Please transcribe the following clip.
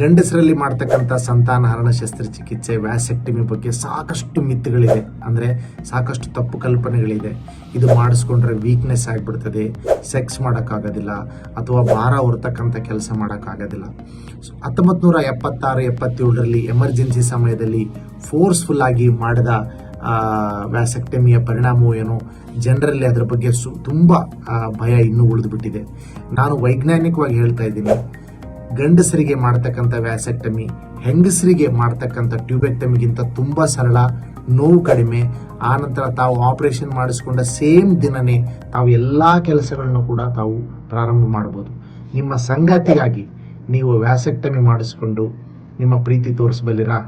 ಗಂಡಸರಲ್ಲಿ ಮಾಡ್ತಕ್ಕಂಥ ಸಂತಾನಹರಣ ಶಸ್ತ್ರಚಿಕಿತ್ಸೆ, ವ್ಯಾಸೆಕ್ಟಮಿ ಬಗ್ಗೆ ಸಾಕಷ್ಟು ಮಿತ್ತುಗಳಿದೆ ಅಂದರೆ ಸಾಕಷ್ಟು ತಪ್ಪು ಕಲ್ಪನೆಗಳಿದೆ. ಇದು ಮಾಡಿಸ್ಕೊಂಡ್ರೆ ವೀಕ್ನೆಸ್ ಆಗಿಬಿಡ್ತದೆ ಸೆಕ್ಸ್ ಮಾಡೋಕ್ಕಾಗೋದಿಲ್ಲ, ಅಥವಾ ಭಾರ ಹೊರತಕ್ಕಂಥ ಕೆಲಸ ಮಾಡೋಕ್ಕಾಗೋದಿಲ್ಲ. ಹತ್ತೊಂಬತ್ತು ನೂರ ಎಪ್ಪತ್ತಾರು, ಎಪ್ಪತ್ತೇಳರಲ್ಲಿ ಎಮರ್ಜೆನ್ಸಿ ಸಮಯದಲ್ಲಿ ಫೋರ್ಸ್ಫುಲ್ ಆಗಿ ಮಾಡಿದ ವ್ಯಾಸೆಕ್ಟಮಿಯ ಪರಿಣಾಮವು ಏನು? ಜನರಲ್ಲಿ ಅದರ ಬಗ್ಗೆ ಸು, ತುಂಬ ಭಯ ಇನ್ನೂ ಉಳಿದುಬಿಟ್ಟಿದೆ. ನಾನು ವೈಜ್ಞಾನಿಕವಾಗಿ ಹೇಳ್ತಾ ಇದ್ದೀನಿ. ಗಂಡಸರಿಗೆ ಮಾಡ್ತಕ್ಕಂಥ ವ್ಯಾಸೆಕ್ಟಮಿ, ಹೆಂಗಸರಿಗೆ ಮಾಡ್ತಕ್ಕಂಥ ಟ್ಯೂಬೆಕ್ಟಮಿಗಿಂತ ತುಂಬ ಸರಳ, ನೋವು ಕಡಿಮೆ. ಆನಂತರ ತಾವು ಆಪರೇಷನ್ ಮಾಡಿಸ್ಕೊಂಡ ಸೇಮ್ ದಿನನೇ ತಾವು ಎಲ್ಲ ಕೆಲಸಗಳನ್ನು ಕೂಡ ತಾವು ಪ್ರಾರಂಭ ಮಾಡ್ಬೋದು. ನಿಮ್ಮ ಸಂಗಾತಿಗಾಗಿ ನೀವು ವ್ಯಾಸೆಕ್ಟಮಿ ಮಾಡಿಸ್ಕೊಂಡು ನಿಮ್ಮ ಪ್ರೀತಿ ತೋರಿಸಬಲ್ಲಿರಾ?